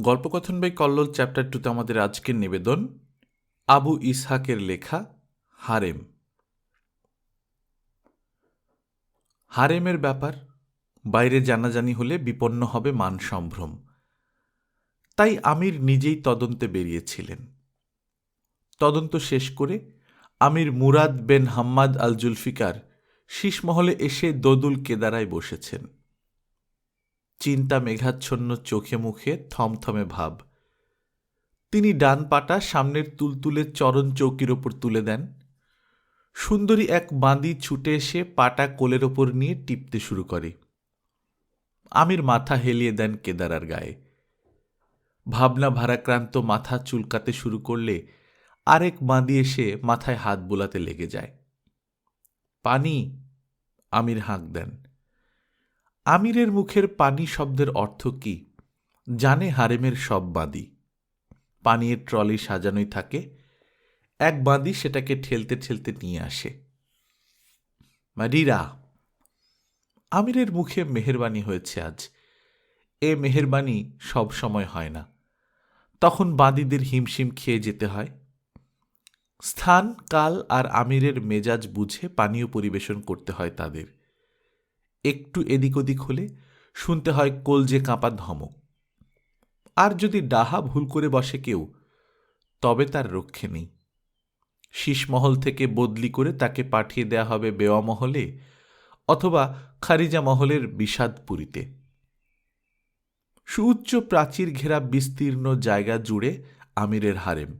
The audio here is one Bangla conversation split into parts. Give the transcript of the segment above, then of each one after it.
গল্পকথন বাই কল্লোল চ্যাপ্টার টুতে আমাদের আজকের নিবেদন, আবু ইসহাকের লেখা, হারেম। হারেমের ব্যাপার, বাইরে জানাজানি হলে বিপন্ন হবে মান সম্ভ্রম। তাই আমির নিজেই তদন্তে বেরিয়েছিলেন। তদন্ত শেষ করে Amir Murad ben Hammad al Zulfikar শীষমহলে এসে দোদুল কেদারায় বসেছেন। চিন্তা মেঘাচ্ছন্ন চোখে মুখে থমথমে ভাব। তিনি ডান পাটা সামনের তুলতুলে চরণ চৌকির ওপর তুলে দেন। সুন্দরী এক বাঁদি ছুটে এসে পাটা কোলের ওপর নিয়ে টিপতে শুরু করে। আমির মাথা হেলিয়ে দেন কেদারার গায়ে। ভাবনা ভারাক্রান্ত মাথা চুলকাতে শুরু করলে আরেক বাঁধি এসে মাথায় হাত বোলাতে লেগে যায়। পানি, আমির হাঁক দেন। আমিরের মুখের পানি শব্দের অর্থ কি? জানে হারেমের সব বাঁদি পানির ট্রলি সাজানোই থাকে। এক বাঁদি সেটাকে ঠেলতে ঠেলতে নিয়ে আসে। মারিরা, আমিরের মুখে মেহেরবানি হয়েছে আজ। এ মেহেরবানি সব সময় হয় না। তখন বাঁদিদের হিমশিম খেয়ে যেতে হয়। স্থান, কাল আর আমিরের মেজাজ বুঝে পানীয় পরিবেশন করতে হয় তাদের। একটু এদিক ওদিক হলে শুনতে হয় কলজে কাঁপা ধমক। আর যদি ডাহা ভুল করে বসে কেউ, তবে তার রক্ষে নেই। শীষমহল থেকে বদলি করে তাকে পাঠিয়ে দেয়া হবে বেওয়া মহলে অথবা খারিজা মহলের বিষাদপুরীতে। সুউচ্চ প্রাচীর ঘেরা বিস্তীর্ণ জায়গা জুড়ে আমিরের হারেম।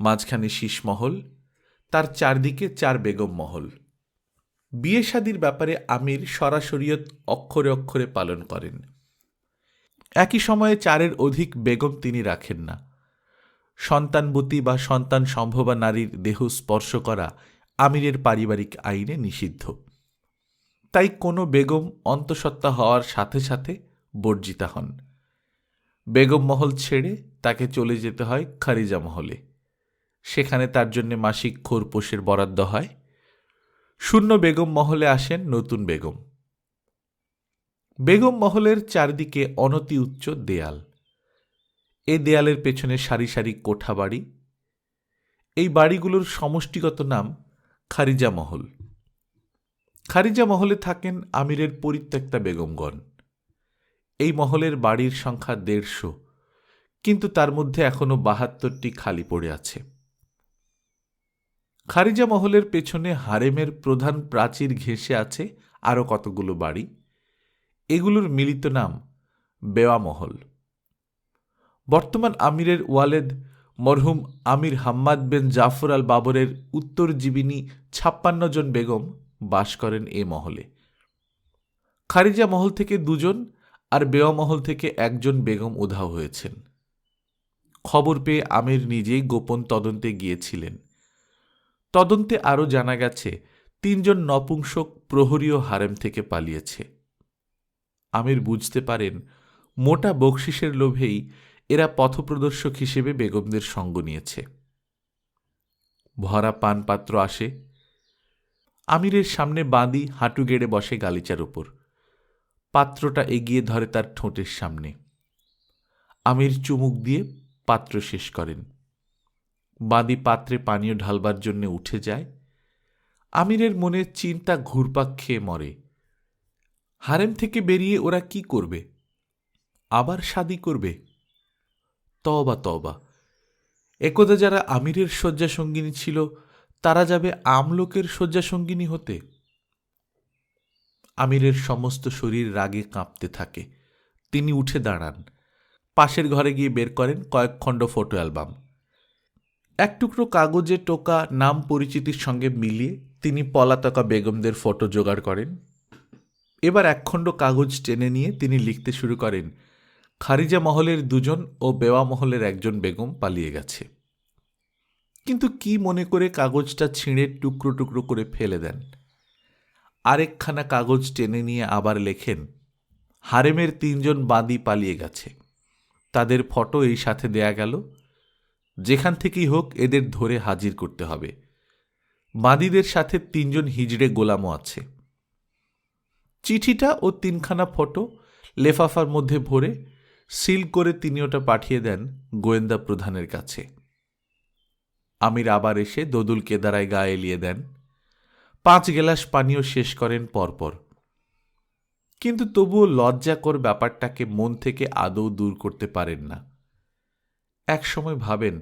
মাঝখানে শীষমহল, তার চারদিকে চার বেগম মহল। বিয়ে শাদির ব্যাপারে আমির সরাসরিয়ত অক্ষরে অক্ষরে পালন করেন। একই সময়ে চারের অধিক বেগম তিনি রাখেন না। সন্তানবতী বা সন্তান সম্ভবা নারীর দেহ স্পর্শ করা আমিরের পারিবারিক আইনে নিষিদ্ধ। তাই কোনো বেগম অন্তঃসত্ত্বা হওয়ার সাথে সাথে বর্জিতা হন। বেগম মহল ছেড়ে তাকে চলে যেতে হয় খারিজা মহলে। সেখানে তার জন্য মাসিক খোরপোষের বরাদ্দ হয়। শূন্য বেগম মহলে আসেন নতুন বেগম। বেগম মহলের চারদিকে অনতি উচ্চ দেয়াল। এ দেয়ালের পেছনে সারি সারি কোঠা বাড়ি। এই বাড়িগুলোর সমষ্টিগত নাম খারিজা মহল। খারিজা মহলে থাকেন আমিরের পরিত্যক্তা বেগমগণ। এই মহলের বাড়ির সংখ্যা দেড়শো, কিন্তু তার মধ্যে এখনও বাহাত্তরটি খালি পড়ে আছে। খারিজা মহলের পেছনে হারেমের প্রধান প্রাচীর ঘেঁষে আছে আরও কতগুলো বাড়ি? এগুলোর মিলিত নাম বেওয়া মহল। বর্তমান আমিরের ওয়ালেদ মরহুম Amir Hammad ben Jafar al বাবরের উত্তরজীবিনী ছাপ্পান্ন জন বেগম বাস করেন এ মহলে। খারিজা মহল থেকে দুজন আর বেওয়া মহল থেকে একজন বেগম উধাও হয়েছেন। খবর পেয়ে আমির নিজেই গোপন তদন্তে গিয়েছিলেন। তদন্তে আরও জানা গেছে, তিনজন নপুংসক প্রহরীয় হারেম থেকে পালিয়েছে। আমির বুঝতে পারেন, মোটা বকশিসের লোভেই এরা পথপ্রদর্শক হিসেবে বেগমদের সঙ্গ নিয়েছে। ভরা পানপাত্র আসে। আমিরের সামনে বাঁধি হাঁটু গেড়ে বসে গালিচার ওপর পাত্রটা এগিয়ে ধরে তার ঠোঁটের সামনে। আমির চুমুক দিয়ে পাত্র শেষ করেন। বাঁদি পাত্রে পানীয় ঢালবার জন্য উঠে যায়। আমিরের মনে চিন্তা ঘুরপাক খেয়ে মরে। হারেম থেকে বেরিয়ে ওরা কি করবে? আবার শাদি করবে? তবা তবা একদা যারা আমিরের শয্যা সঙ্গিনী ছিল, তারা যাবে আমলোকের শয্যা সঙ্গিনী হতে। আমিরের সমস্ত শরীর রাগে কাঁপতে থাকে। তিনি উঠে দাঁড়ান। পাশের ঘরে গিয়ে বের করেন কয়েক খণ্ড ফটো অ্যালবাম এক টুকরো কাগজে টোকা নাম পরিচিতির সঙ্গে মিলিয়ে তিনি পলাতকা বেগমদের ফটো জোগাড় করেন। এবার একখণ্ড কাগজ টেনে নিয়ে তিনি লিখতে শুরু করেন, খারিজা মহলের দুজন ও বেওয়া মহলের একজন বেগম পালিয়ে গেছে। কিন্তু কি মনে করে কাগজটা ছিঁড়ে টুকরো টুকরো করে ফেলে দেন? আরেকখানা কাগজ টেনে নিয়ে আবার লেখেন, হারেমের তিনজন বাঁদি পালিয়ে গেছে। তাদের ফটো এই সাথে দেয়া গেল যেখান থেকেই হোক এদের ধরে হাজির করতে হবে। বাঁদিদের সাথে তিনজন হিজড়ে গোলামও আছে। চিঠিটা ও তিনখানা ফটো লেফাফার মধ্যে ভরে সিল করে তিনি ওটা পাঠিয়ে দেন গোয়েন্দা প্রধানের কাছে। আমির আবার এসে দোদুল কেদারায় গা এলিয়ে দেন। পাঁচ গেলাস পানীয় শেষ করেন পরপর। কিন্তু তবুও লজ্জাকর ব্যাপারটাকে মন থেকে আদৌ দূর করতে পারেন না। এক সময় ভাবেন,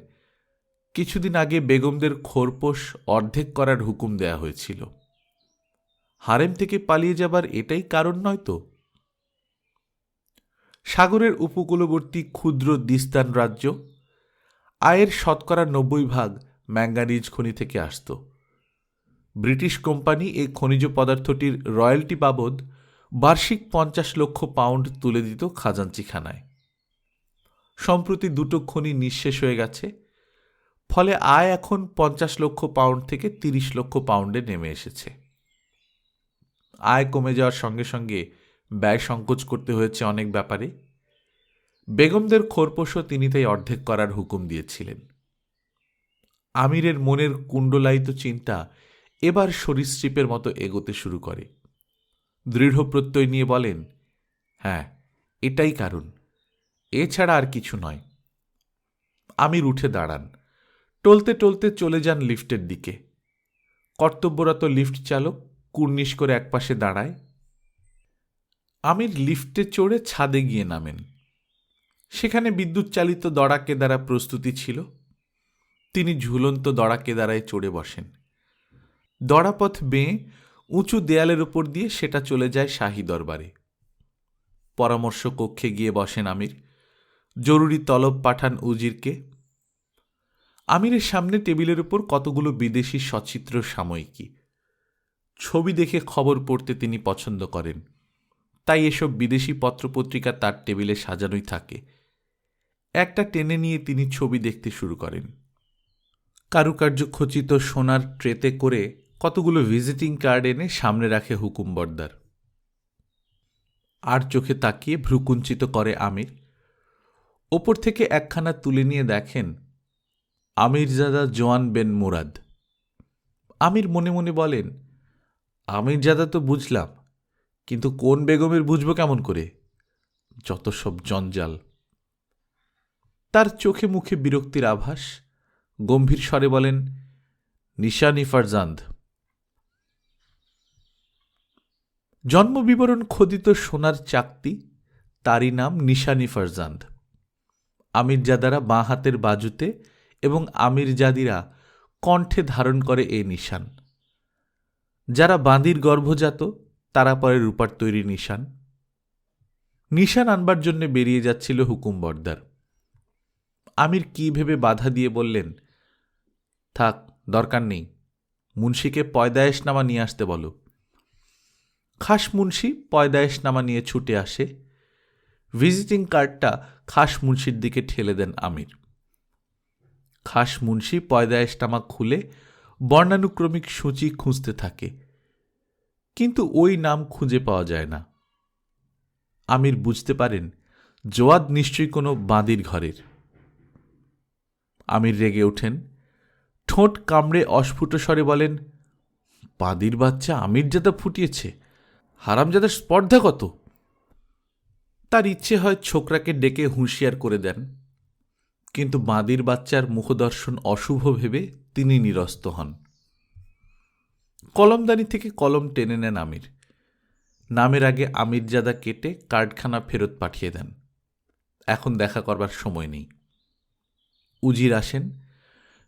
কিছুদিন আগে বেগমদের খোরপোশ অর্ধেক করার হুকুম দেয়া হয়েছিল। হারেম থেকে পালিয়ে যাবার এটাই কারণ নয় তো? সাগরের উপকূলবর্তী ক্ষুদ্র দিস্তান রাজ্য, আয়ের শতকরা নব্বই ভাগ ম্যাঙ্গানিজ খনি থেকে আসত। ব্রিটিশ কোম্পানি এই খনিজ পদার্থটির রয়্যালটি বাবদ বার্ষিক পঞ্চাশ লক্ষ পাউন্ড তুলে দিত খাজাঞ্চিখানায়। সম্প্রতি দুটো খনি নিঃশেষ হয়ে গেছে। ফলে আয় এখন পঞ্চাশ লক্ষ পাউন্ড থেকে তিরিশ লক্ষ পাউন্ডে নেমে এসেছে। আয় কমে যাওয়ার সঙ্গে সঙ্গে ব্যয় সংকোচ করতে হয়েছে অনেক ব্যাপারে। বেগমদের খোরপোশও তিনি তাই অর্ধেক করার হুকুম দিয়েছিলেন। আমিরের মনের কুণ্ডলায়িত চিন্তা এবার সরীসৃপের মতো এগোতে শুরু করে। দৃঢ় প্রত্যয় নিয়ে বলেন হ্যাঁ এটাই কারণ। এছাড়া আর কিছু নয়। আমির উঠে দাঁড়ান। টলতে টলতে চলে যান লিফটের দিকে। কর্তব্যরত লিফট চালক কুর্নিশ করে একপাশে দাঁড়ায়। আমির লিফটে চড়ে ছাদে গিয়ে নামেন। সেখানে বিদ্যুৎ চালিত দড়াকে দ্বারা প্রস্তুতি ছিল। তিনি ঝুলন্ত দড়াকে দ্বারায় চড়ে বসেন। দড়াপথ বেয়ে উঁচু দেয়ালের উপর দিয়ে সেটা চলে যায় শাহী দরবারে। পরামর্শ কক্ষে গিয়ে বসেন আমির। জরুরি তলব পাঠান উজিরকে। আমিরের সামনে টেবিলের উপর কতগুলো বিদেশি সচিত্র সাময়িকী। ছবি দেখে খবর পড়তে তিনি পছন্দ করেন। তাই এসব বিদেশি পত্রপত্রিকা তার টেবিলে সাজানোই থাকে। একটা টেনে নিয়ে তিনি ছবি দেখতে শুরু করেন। কারুকার্য খচিত সোনার ট্রেতে করে কতগুলো ভিজিটিং কার্ড এনে সামনে রাখে হুকুম বর্দার আর চোখে তাকিয়ে ভ্রুকুঞ্চিত করে আমির ওপর থেকে একখানা তুলে নিয়ে দেখেন, আমিরজাদা জোয়ান বেন মুরাদ। আমির মনে মনে বলেন, আমিরজাদা তো বুঝলাম, কিন্তু কোন বেগমের বুঝব কেমন করে? যত সব জঞ্জাল। তার চোখে মুখে বিরক্তির আভাস, গম্ভীর স্বরে বলেন, নিশানি ফারজান্দ। জন্মবিবরণ খোদিত সোনার চাকতি, তারই নাম নিশানি ফারজান্দ। আমিরজাদারা বাঁ হাতের বাজুতে এবং আমিরজাদিরা কণ্ঠে ধারণ করে এই নিশান। যারা বাঁদির গর্ভজাত, তারা পরে রূপার তৈরি নিশান। নিশান আনবার জন্য বেরিয়ে যাচ্ছিল হুকুম বর্দার আমির কি ভেবে বাধা দিয়ে বললেন, থাক, দরকার নেই। মুন্সিকে পয়দায়েশনামা নিয়ে আসতে বলো। খাস মুন্সি পয়দায়েশনামা নিয়ে ছুটে আসে। ভিজিটিং কার্ডটা খাস মুন্সির দিকে ঠেলে দেন আমির। খাস মুন্সি পয়দায়েশনামা খুলে বর্ণানুক্রমিক সূচি খুঁজতে থাকে। কিন্তু ওই নাম খুঁজে পাওয়া যায় না। আমির বুঝতে পারেন, জোয়াদ নিশ্চয়ই কোনো বাঁদির ঘরের। আমির রেগে ওঠেন, ঠোঁট কামড়ে অস্ফুট স্বরে বলেন, বাঁদির বাচ্চা আমির যাদা ফুটিয়েছে, হারামজাদার স্পর্ধা কত? তার ইচ্ছে হয় ছোকরাকে ডেকে হুঁশিয়ার করে দেন, কিন্তু বাঁদির বাচ্চার মুখদর্শন অশুভ ভেবে তিনি নিরস্ত হন। কলমদানি থেকে কলম টেনে নেন আমির। নামের আগে আমিরজাদা কেটে কার্ডখানা ফেরত পাঠিয়ে দেন। এখন দেখা করবার সময় নেই। উজির আসেন।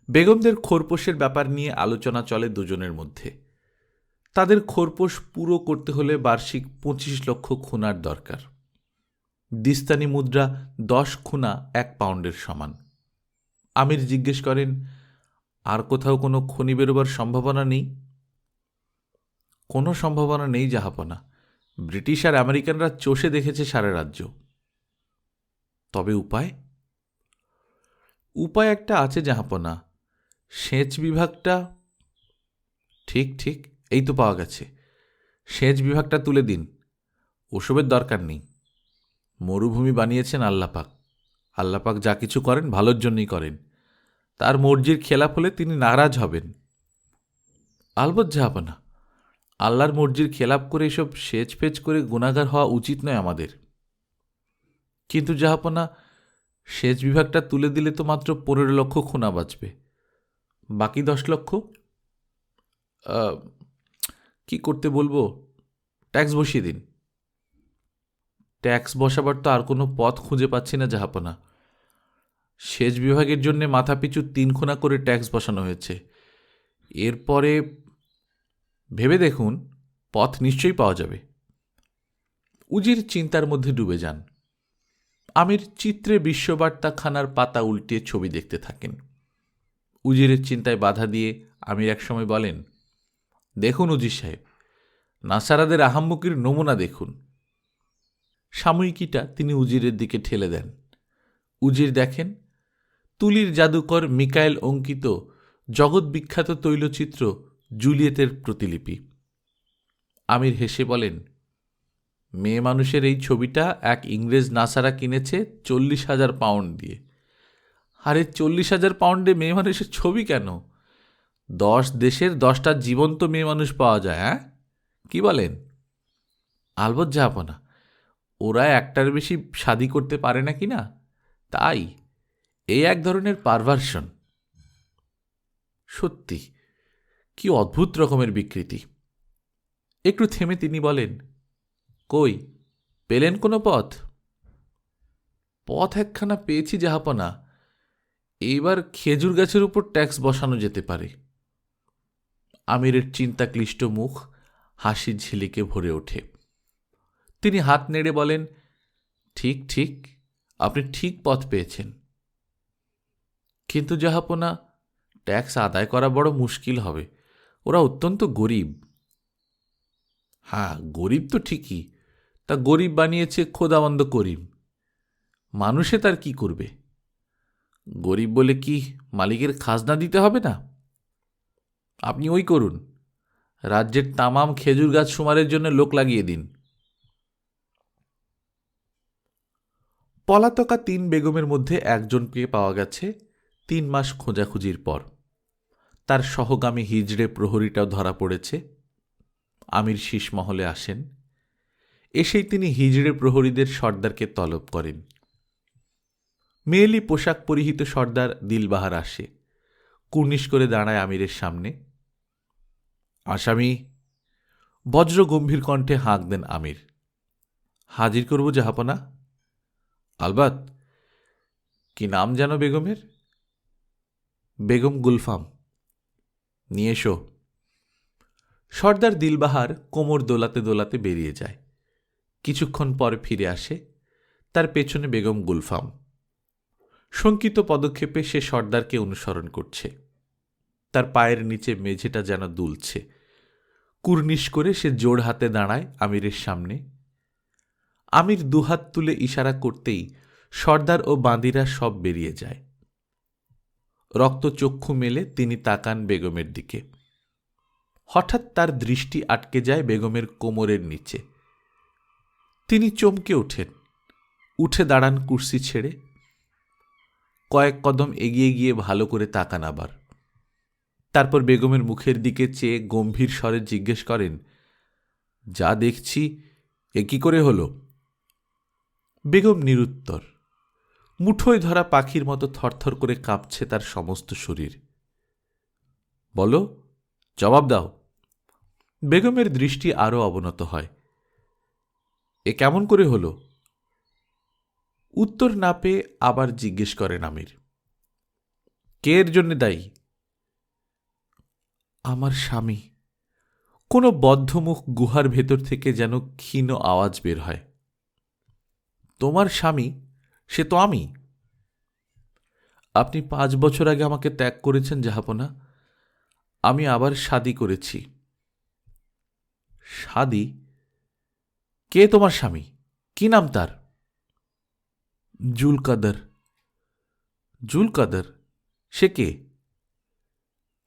বেগমদের খোরপোশের ব্যাপার নিয়ে আলোচনা চলে দুজনের মধ্যে। তাদের খোরপোশ পুরো করতে হলে বার্ষিক পঁচিশ লক্ষ খুনার দরকার। দিস্তানি মুদ্রা দশ খুনা এক পাউন্ডের সমান। আমির জিজ্ঞেস করেন, আর কোথাও কোনো খনি বেরোবার সম্ভাবনা নেই? কোনো সম্ভাবনা নেই, জাহাপনা। ব্রিটিশ আর আমেরিকানরা চষে দেখেছে সারা রাজ্য। তবে উপায়? উপায় একটা আছে, জাহাপনা। সেচ বিভাগটা ঠিক ঠিক, এই তো পাওয়া গেছে। সেচ বিভাগটা তুলে দিন। ওসবের দরকার নেই। মরুভূমি বানিয়েছেন আল্লাপাক। আল্লাপাক যা কিছু করেন ভালোর জন্যই করেন। তার মর্জির খেলাফ হলে তিনি নারাজ হবেন। আলবৎ জাহাপনা আল্লাহর মর্জির খেলাপ করে এসব সেচ ফেচ করে গুণাগার হওয়া উচিত নয় আমাদের। কিন্তু জাহাপনা সেচ বিভাগটা তুলে দিলে তো মাত্র পনেরো লক্ষ খুনা বাঁচবে। বাকি দশ লক্ষ? কি করতে বলব? ট্যাক্স বসিয়ে দিন। ট্যাক্স বসাবার তো আর কোনো পথ খুঁজে পাচ্ছি না, জাহাপনা। সেচ বিভাগের জন্য মাথাপিছু তিন খুনা করে ট্যাক্স বসানো হয়েছে। এরপরে ভেবে দেখুন, পথ নিশ্চয়ই পাওয়া যাবে। উজির চিন্তার মধ্যে ডুবে যান। আমির চিত্রে বিশ্ববার্তা খানার পাতা উল্টিয়ে ছবি দেখতে থাকেন। উজিরের চিন্তায় বাধা দিয়ে আমির একসময় বলেন, দেখুন উজির সাহেব, নাসারাদের আহাম্মুকির নমুনা দেখুন। সাময়িকীটা তিনি উজিরের দিকে ঠেলে দেন। উজির দেখেন, তুলির জাদুকর মিকায়েল অঙ্কিত জগৎ বিখ্যাত তৈলচিত্র জুলিয়েতের প্রতিলিপি। আমির হেসে বলেন, মেয়ে মানুষের এই ছবিটা এক ইংরেজ নাসারা কিনেছে চল্লিশ হাজার পাউন্ড দিয়ে। আরে, চল্লিশ হাজার পাউন্ডে মেয়ে মানুষের ছবি কেন? দশ দেশের দশটা জীবন্ত মেয়ে মানুষ পাওয়া যায় হ্যাঁ কি বলেন? আলবৎ যাব না। ওরা একটার বেশি শাদি করতে পারে না কি না? তাই এই এক ধরনের পারভার্সন সত্যি, কি অদ্ভুত রকমের বিকৃতি। একটু থেমে তিনি বলেন, কই, পেলেন কোনো পথ? পথ একখানা পেয়েছি জাহাপনা এইবার খেজুর গাছের উপর ট্যাক্স বসানো যেতে পারে। আমিরের চিন্তাক্লিষ্ট মুখ হাসি ঝিলিকে ভরে ওঠে। তিনি হাত নেড়ে বলেন, ঠিক ঠিক, আপনি ঠিক পথ পেয়েছেন। কিন্তু জাহাপনা, ট্যাক্স আদায় করা বড় মুশকিল হবে। ওরা অত্যন্ত গরিব। হ্যাঁ গরিব তো ঠিকই, তা গরিব বানিয়েছে খোদাবন্দ করিম। মানুষে তার কি করবে? গরিব বলে কি মালিকের খাজনা দিতে হবে না? আপনি ওই করুন। রাজ্যের তামাম খেজুর গাছ সুমারের জন্য লোক লাগিয়ে দিন। পলাতকা তিন বেগমের মধ্যে একজনকে পাওয়া গেছে তিন মাস খোঁজাখুঁজির পর। তার সহগামী হিজড়ে প্রহরীটাও ধরা পড়েছে। আমির শীষমহলে আসেন। এসেই তিনি হিজড়ে প্রহরীদের সর্দারকে তলব করেন। মেয়েলি পোশাক পরিহিত সর্দার দিলবাহার আসে, কুর্নিশ করে দাঁড়ায় আমিরের সামনে। আসামি, বজ্র গম্ভীর কণ্ঠে হাঁক দেন আমির। হাজির করব জাহাপনা? আলবাত, কি নাম যেন বেগমের? বেগম গুলফাম। নিয়ে এসো। সর্দার দিলবাহার কোমর দোলাতে দোলাতে বেরিয়ে যায়। কিছুক্ষণ পর ফিরে আসে তার পেছনে বেগম গুলফাম। শঙ্কিত পদক্ষেপে সে সর্দারকে অনুসরণ করছে। তার পায়ের নিচে মেঝেটা যেন দুলছে। কুর্নিশ করে সে জোড় হাতে দাঁড়ায় আমিরের সামনে। আমির দুহাত তুলে ইশারা করতেই সর্দার ও বাঁদিরা সব বেরিয়ে যায়। রক্তচক্ষু মেলে তিনি তাকান বেগমের দিকে। হঠাৎ তার দৃষ্টি আটকে যায় বেগমের কোমরের নিচে। তিনি চমকে ওঠেন, উঠে দাঁড়ান কুর্সি ছেড়ে। কয়েক কদম এগিয়ে গিয়ে ভালো করে তাকান আবার। তারপর বেগমের মুখের দিকে চেয়ে গম্ভীর স্বরে জিজ্ঞেস করেন, যা দেখছি, এ কি করে হলো? বেগম নিরুত্তর। মুঠোয় ধরা পাখির মতো থরথর করে কাঁপছে তার সমস্ত শরীর। বলো, জবাব দাও। বেগমের দৃষ্টি আরও অবনত হয়। এ কেমন করে হলো? উত্তর না পেয়ে আবার জিজ্ঞেস করেন আমির। কে এর জন্য দায়ী? আমার স্বামী। কোনো বদ্ধমুখ গুহার ভেতর থেকে যেন ক্ষীণ আওয়াজ বের হয়। তোমার স্বামী, সে তো আমি। আপনি পাঁচ বছর আগে আমাকে ত্যাগ করেছেন, জাহাপনা। আমি আবার শাদি করেছি। শাদি? কে তোমার স্বামী? কি নাম তার? জুলকাদার। জুলকাদার? সে কে?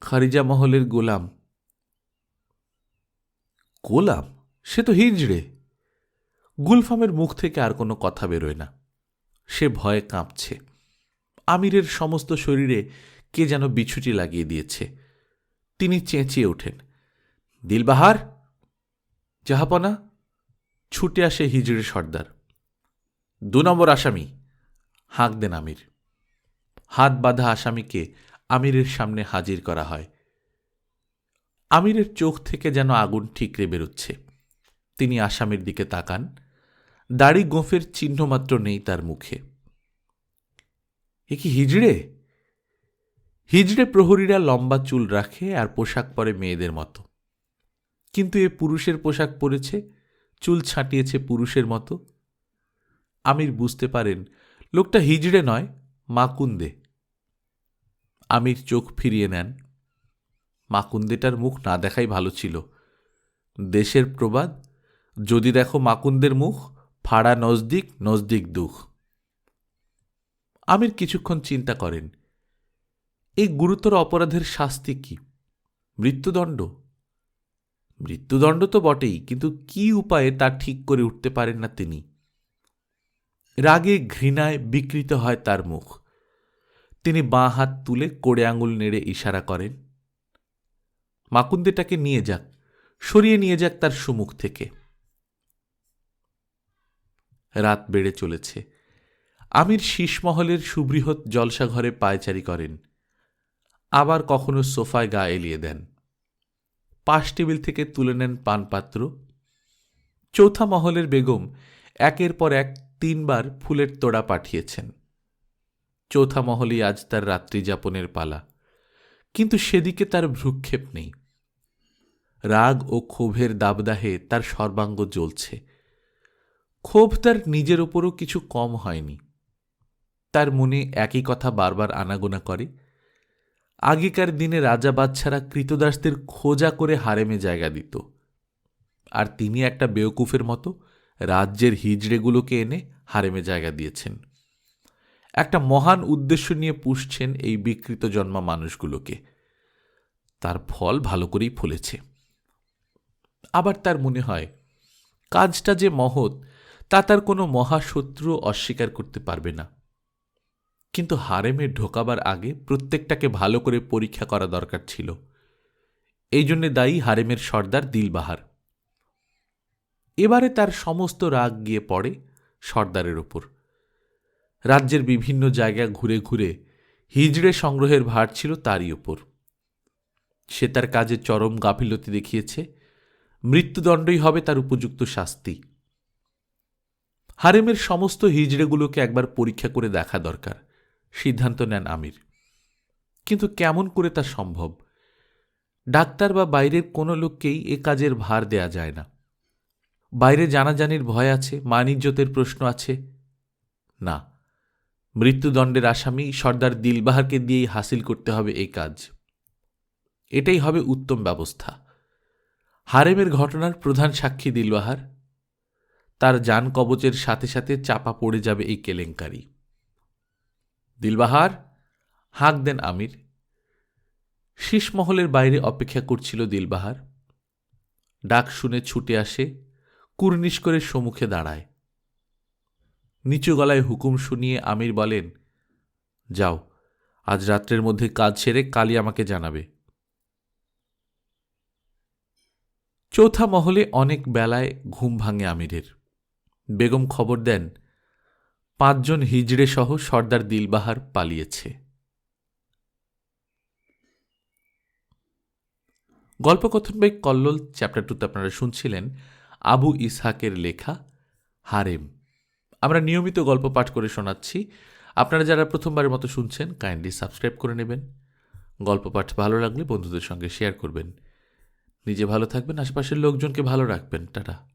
খারিজা মহলের গোলাম। গোলাম? সে তো হিজড়ে। গুলফামের মুখ থেকে আর কোনো কথা বেরোয় না। সে ভয়ে কাঁপছে। আমিরের সমস্ত শরীরে কে যেন বিছুটি লাগিয়ে দিয়েছে। তিনি চেঁচিয়ে ওঠেন, দিলবাহার, জাহাপনা, ছুটে আসে হিজড়ে সর্দার। দু নম্বর আসামি, হাঁক দেন আমির। হাত বাঁধা আসামিকে আমিরের সামনে হাজির করা হয়। আমিরের চোখ থেকে যেন আগুন ঠিকরে বেরোচ্ছে। তিনি আসামির দিকে তাকান দাড়ি গোঁফের চিহ্নমাত্র নেই তার মুখে। এ কি হিজড়ে? হিজড়ে প্রহরীরা লম্বা চুল রাখে আর পোশাক পরে মেয়েদের মতো। কিন্তু এ পুরুষের পোশাক পরেছে, চুল ছাঁটিয়েছে পুরুষের মতো। আমির বুঝতে পারেন, লোকটা হিজড়ে নয়, মাকুন্দে। আমির চোখ ফিরিয়ে নেন। মাকুন্দেটার মুখ না দেখাই ভালো ছিল। দেশের প্রবাদ, যদি দেখো মাকুন্দের মুখ ফাড়া নজদিক নজদিক দুঃখ। আমির কিছুক্ষণ চিন্তা করেন, এই গুরুতর অপরাধের শাস্তি কি? মৃত্যুদণ্ড? মৃত্যুদণ্ড তো বটেই, কিন্তু কি উপায়ে তা ঠিক করে উঠতে পারেন না তিনি? রাগে, ঘৃণায় বিকৃত হয় তার মুখ। তিনি বাঁ হাত তুলে কোড়ে আঙুল নেড়ে ইশারা করেন, মাকুন্দেটাকে নিয়ে যাক, সরিয়ে নিয়ে যাক তার সুমুখ থেকে। রাত বেড়ে চলেছে। আমির শীষমহলের সুবৃহৎ জলসাঘরে পায়চারি করেন। আবার কখনো সোফায় গা এলিয়ে দেন। পাশ টেবিল থেকে তুলে নেন পানপাত্র। চৌথা মহলের বেগম একের পর এক তিনবার ফুলের তোড়া পাঠিয়েছেন। চৌথা মহলই আজ তার রাত্রি যাপনের পালা। কিন্তু সেদিকে তার ভ্রুক্ষেপ নেই। রাগ ও ক্ষোভের দাবদাহে তার সর্বাঙ্গ জ্বলছে। ক্ষোভ তার নিজের ওপরও কিছু কম হয়নি। তার মনে একই কথা বারবার আনাগোনা করে। আগেকার দিনে রাজা বাচ্চারা কৃতদাসদের খোঁজা করে হারেমে জায়গা দিত। আর তিনি একটা বেওকুফের মতো রাজ্যের হিজড়েগুলোকে এনে হারেমে জায়গা দিয়েছেন। একটা মহান উদ্দেশ্য নিয়ে পুষছেন এই বিকৃত জন্মা মানুষগুলোকে। তার ফল ভালো করেই ফলেছে। আবার তার মনে হয়, কাজটা যে মহৎ তা তার কোনো মহাশত্রু অস্বীকার করতে পারবে না। কিন্তু হারেমে ঢোকাবার আগে প্রত্যেকটাকে ভালো করে পরীক্ষা করা দরকার ছিল। এই জন্যে দায়ী হারেমের সর্দার দিলবাহার। এবারে তার সমস্ত রাগ গিয়ে পড়ে সর্দারের ওপর। রাজ্যের বিভিন্ন জায়গা ঘুরে ঘুরে হিজড়ে সংগ্রহের ভার ছিল তারই ওপর। সে তার কাজে চরম গাফিলতি দেখিয়েছে। মৃত্যুদণ্ডই হবে তার উপযুক্ত শাস্তি। হারেমের সমস্ত হিজড়েগুলোকে একবার পরীক্ষা করে দেখা দরকার। সিদ্ধান্ত নেন আমির। কিন্তু কেমন করে তা সম্ভব? ডাক্তার বা বাইরের কোনো লোককেই এ কাজের ভার দেয়া যায় না। বাইরে জানাজানির ভয় আছে মানিজ্যতের প্রশ্ন আছে। না, মৃত্যুদণ্ডের আসামি সর্দার দিলবাহারকে দিয়েই হাসিল করতে হবে এই কাজ। এটাই হবে উত্তম ব্যবস্থা। হারেমের ঘটনার প্রধান সাক্ষী দিলবাহার। তার যান কবচের সাথে সাথে চাপা পড়ে যাবে এই কেলেঙ্কারি। দিলবাহার, হাঁক দেন আমির। শীষমহলের বাইরে অপেক্ষা করছিল দিলবাহার। ডাক শুনে ছুটে আসে, কুর্নিশ করে সম্মুখে দাঁড়ায়। নিচু গলায় হুকুম শুনিয়ে আমির বলেন, যাও, আজ রাত্রের মধ্যে কাজ সেরে কালই আমাকে জানাবে। চৌথা মহলে অনেক বেলায় ঘুম ভাঙে আমিরের। বেগম খবর দেন, পাঁচজন হিজড়ে সহ সর্দার দিলবাহার পালিয়েছে। গল্পকথন বাই কল্লোল, চ্যাপ্টার টুতে আপনারা শুনছিলেন আবু ইসহাকের লেখা হারেম। আমরা নিয়মিত গল্প পাঠ করে শোনাচ্ছি। আপনারা যারা প্রথমবারের মতো শুনছেন কাইন্ডলি সাবস্ক্রাইব করে নেবেন। গল্প পাঠ ভালো লাগলে বন্ধুদের সঙ্গে শেয়ার করবেন। নিজে ভালো থাকবেন, আশেপাশের লোকজনকে ভালো রাখবেন। টাটা।